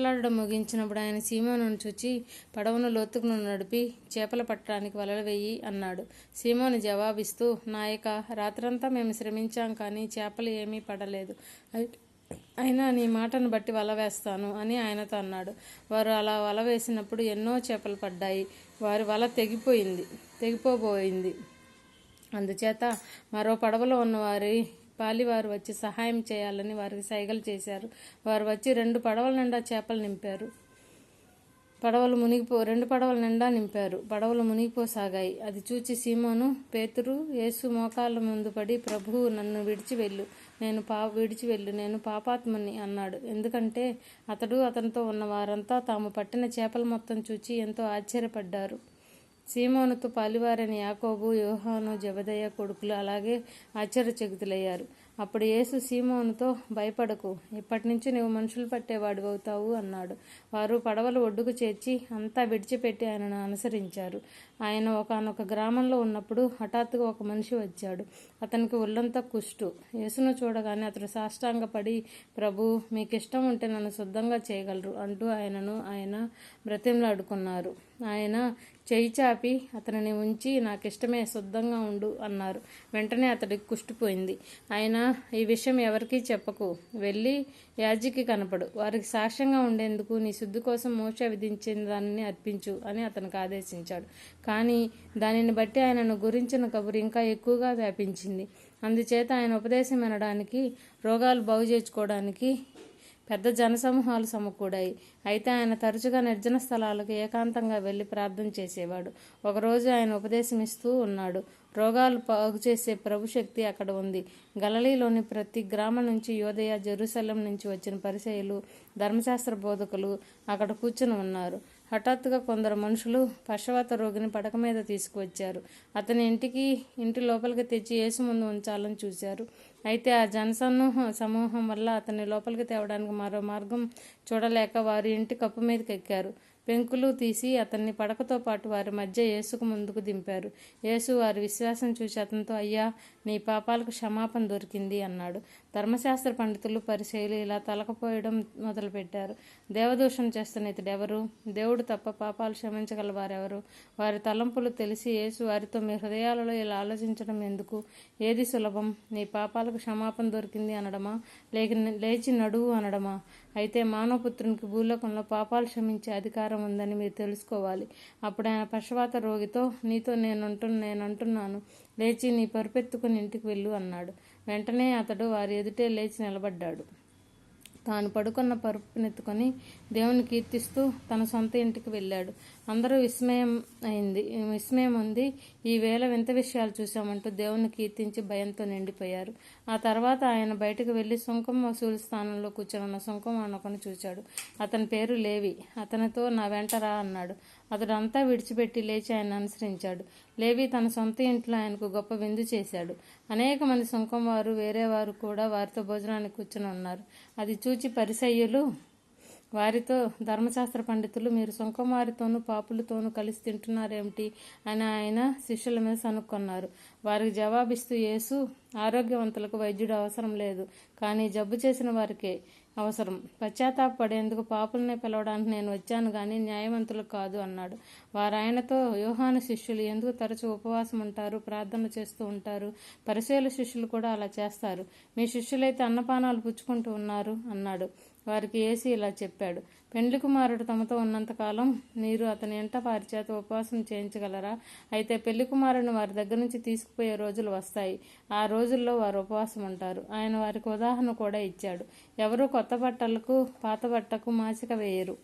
మాట్లాడడం ముగించినప్పుడు ఆయన సీమోను చూచి పడవను లోతుకును నడిపి చేపలు పట్టడానికి వలలు వేయి అన్నాడు. సీమోను జవాబిస్తూ నాయక రాత్రంతా మేము శ్రమించాం కానీ చేపలు ఏమీ పడలేదు. అయినా నీ మాటను బట్టి వల వేస్తాను అని ఆయనతో అన్నాడు. వారు అలా వల వేసినప్పుడు ఎన్నో చేపలు పడ్డాయి. వారి వల తెగిపోయింది తెగిపోబోయింది. అందుచేత మరో పడవలో ఉన్నవారి పాలి వారు పాలివారు వచ్చి సహాయం చేయాలని వారికి సైగలు చేశారు. వారు వచ్చి రెండు పడవల నిండా చేపలు నింపారు. పడవలు మునిగిపో రెండు పడవల నిండా నింపారు. పడవలు మునిగిపోసాగాయి. అది చూచి సీమోను పేతురు యేసు మోకాళ్ళ ముందు పడి ప్రభువు నన్ను విడిచి వెళ్ళు. నేను పా విడిచి వెళ్ళు. నేను పాపాత్మని అన్నాడు. ఎందుకంటే అతడు అతనితో ఉన్న వారంతా తాము పట్టిన చేపల మొత్తం చూచి ఎంతో ఆశ్చర్యపడ్డారు. సీమోనుతో పాలివారైన యాకోబు యోహాను జబదయ్య కొడుకులు అలాగే ఆశ్చర్యచకితులయ్యారు. అప్పుడు యేసు సీమోనుతో భయపడకు ఇప్పటి నుంచి నువ్వు మనుషులు పట్టేవాడు అవుతావు అన్నాడు. వారు పడవలు ఒడ్డుకు చేర్చి అంతా విడిచిపెట్టి ఆయనను అనుసరించారు. ఆయన ఒకనొక గ్రామంలో ఉన్నప్పుడు హఠాత్తుగా ఒక మనిషి వచ్చాడు. అతనికి ఒళ్ళంతా కుష్టు. యేసును చూడగానే అతడు సాష్టాంగపడి ప్రభు మీకు ఇష్టం ఉంటే నన్ను శుద్ధంగా చేయగలరు అంటూ ఆయనను ఆయన బ్రతిమలాడుకున్నారు. ఆయన చేయి చాపి అతనిని ఉంచి నాకు ఇష్టమే శుద్ధంగా ఉండు అన్నారు. వెంటనే అతడికి కుష్టిపోయింది. ఆయన ఈ విషయం ఎవరికీ చెప్పకు. వెళ్ళి యాజకి కనపడు. వారికి సాక్ష్యంగా ఉండేందుకు నీ శుద్ధి కోసం మోక్ష విధించిన దానిని అర్పించు అని అతనికి ఆదేశించాడు. కానీ దానిని బట్టి ఆయనను గురించిన కబురు ఇంకా ఎక్కువగా వ్యాపించింది. అందుచేత ఆయన ఉపదేశం వినడానికి రోగాలు బాగు చేసుకోవడానికి పెద్ద జనసమూహాలు సమకూడాయి. అయితే ఆయన తరచుగా నిర్జన స్థలాలకు ఏకాంతంగా వెళ్ళి ప్రార్థన చేసేవాడు. ఒకరోజు ఆయన ఉపదేశం ఇస్తూ ఉన్నాడు. రోగాలు పాగు చేసే ప్రభుశక్తి అక్కడ ఉంది. గలలీలోని ప్రతి గ్రామం నుంచి యోధయ జెరూసలం నుంచి వచ్చిన పరిచయులు ధర్మశాస్త్ర బోధకులు అక్కడ కూర్చుని ఉన్నారు. హఠాత్తుగా కొందరు మనుషులు పశవాత రోగిని పడక మీద తీసుకువచ్చారు. అతని ఇంటికి ఇంటి లోపలికి తెచ్చి యేసు ముందు ఉంచాలని చూశారు. అయితే ఆ జనసమూహం సమూహం వల్ల అతన్ని లోపలికి తేవడానికి మరో మార్గం చూడలేక వారి ఇంటి కప్పు మీదకి ఎక్కారు. పెంకులు తీసి అతన్ని పడకతో పాటు వారి మధ్య యేసుకు ముందుకు దింపారు. యేసు వారి విశ్వాసం చూసి అతనితో అయ్యా నీ పాపాలకు క్షమాపణ దొరికింది అన్నాడు. ధర్మశాస్త్ర పండితులు పరిశైలు ఇలా తలకపోయడం మొదలుపెట్టారు. దేవదూషణ చేస్తున్న ఇతడెవరు దేవుడు తప్ప పాపాలు క్షమించగల వారెవరు వారి తలంపులు తెలిసి యేసు వారితో మీ హృదయాలలో ఇలా ఆలోచించడం ఎందుకు? ఏది సులభం? నీ పాపాలకు క్షమాపణ దొరికింది అనడమా? లేక లేచి నడువు అనడమా? అయితే మానవపుత్రునికి భూలోకంలో పాపాలు క్షమించే అధికారం ఉందని మీరు తెలుసుకోవాలి. అప్పుడు ఆయన పశువాత రోగితో నీతో నేనంటు నేనంటున్నాను. లేచి నీ పరుపెత్తుకుని ఇంటికి వెళ్ళు అన్నాడు. వెంటనే అతడు వారి ఎదుటే లేచి నిలబడ్డాడు. తాను పడుకున్న పరుపునెత్తుకొని దేవుని కీర్తిస్తూ తన సొంత ఇంటికి వెళ్ళాడు. అందరూ విస్మయం అయింది. విస్మయం ఉంది. ఈ వేళ వింత విషయాలు చూశామంటూ దేవుని కీర్తించి భయంతో నిండిపోయారు. ఆ తర్వాత ఆయన బయటకు వెళ్ళి సుంకం వసూలు స్థానంలో కూర్చొని సుంకం అనొకను చూశాడు అతని పేరు లేవి. అతనితో నా వెంట రా అన్నాడు. అతడు అంతా విడిచిపెట్టి లేచి ఆయన అనుసరించాడు. లేవి తన సొంత ఇంట్లో ఆయనకు గొప్ప విందు చేశాడు. అనేక మంది సుంకం వారు వేరే వారు కూడా వారితో భోజనానికి కూర్చుని ఉన్నారు. అది చూచి పరిసయ్యులు వారితో ధర్మశాస్త్ర పండితులు మీరు శుంకువారితోనూ పాపులతోనూ కలిసి తింటున్నారేమిటి అని ఆయన శిష్యుల మీద సనుక్కున్నారు వారికి జవాబిస్తూ యేసు ఆరోగ్యవంతులకు వైద్యుడు అవసరం లేదు కానీ జబ్బు చేసిన వారికే అవసరం. పశ్చాత్తాపడేందుకు పాపులనే పిలవడానికి నేను వచ్చాను కానీ న్యాయవంతులు కాదు అన్నాడు. వారు ఆయనతో యోహాను శిష్యులు ఎందుకు తరచూ ఉపవాసం ఉంటారు ప్రార్థన చేస్తూ ఉంటారు? పరిశీల శిష్యులు కూడా అలా చేస్తారు. మీ శిష్యులైతే అన్నపానాలు పుచ్చుకుంటూ ఉన్నారు అన్నాడు. వారికి ఏసి ఇలా చెప్పాడు. పెండ్లి కుమారుడు తమతో ఉన్నంతకాలం మీరు అతని ఎంట వారి చేత ఉపవాసం చేయించగలరా? అయితే పెళ్ళి కుమారుడిని వారి దగ్గర నుంచి తీసుకుపోయే రోజులు వస్తాయి. ఆ రోజుల్లో వారు ఉపవాసం ఉంటారు. ఆయన వారికి ఉదాహరణ కూడా ఇచ్చాడు. ఎవరు కొత్త బట్టలకు పాత బట్టకు మాసిక వేయరు.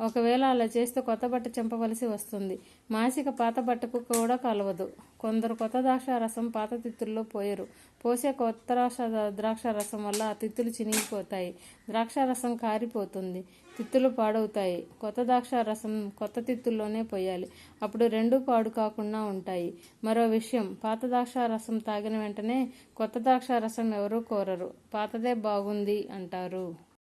ఒకవేళ అలా చేస్తే కొత్త బట్ట చెంపవలసి వస్తుంది. మాసిక పాత బట్టకు కూడా కలవదు. కొందరు కొత్త ద్రాక్ష రసం పాత తిత్తుల్లో పోయరు. పోసే కొత్త ద్రాక్ష ద్రాక్ష రసం వల్ల ఆ తిత్తులు చినిగిపోతాయి. ద్రాక్ష రసం కారిపోతుంది. తిత్తులు పాడవుతాయి. కొత్త ద్రాక్ష రసం కొత్త తిత్తుల్లోనే పోయాలి. అప్పుడు రెండు పాడు కాకుండా ఉంటాయి. మరో విషయం. పాత ద్రాక్ష రసం తాగిన వెంటనే కొత్త ద్రాక్ష రసం ఎవరూ కోరరు. పాతదే బాగుంది అంటారు.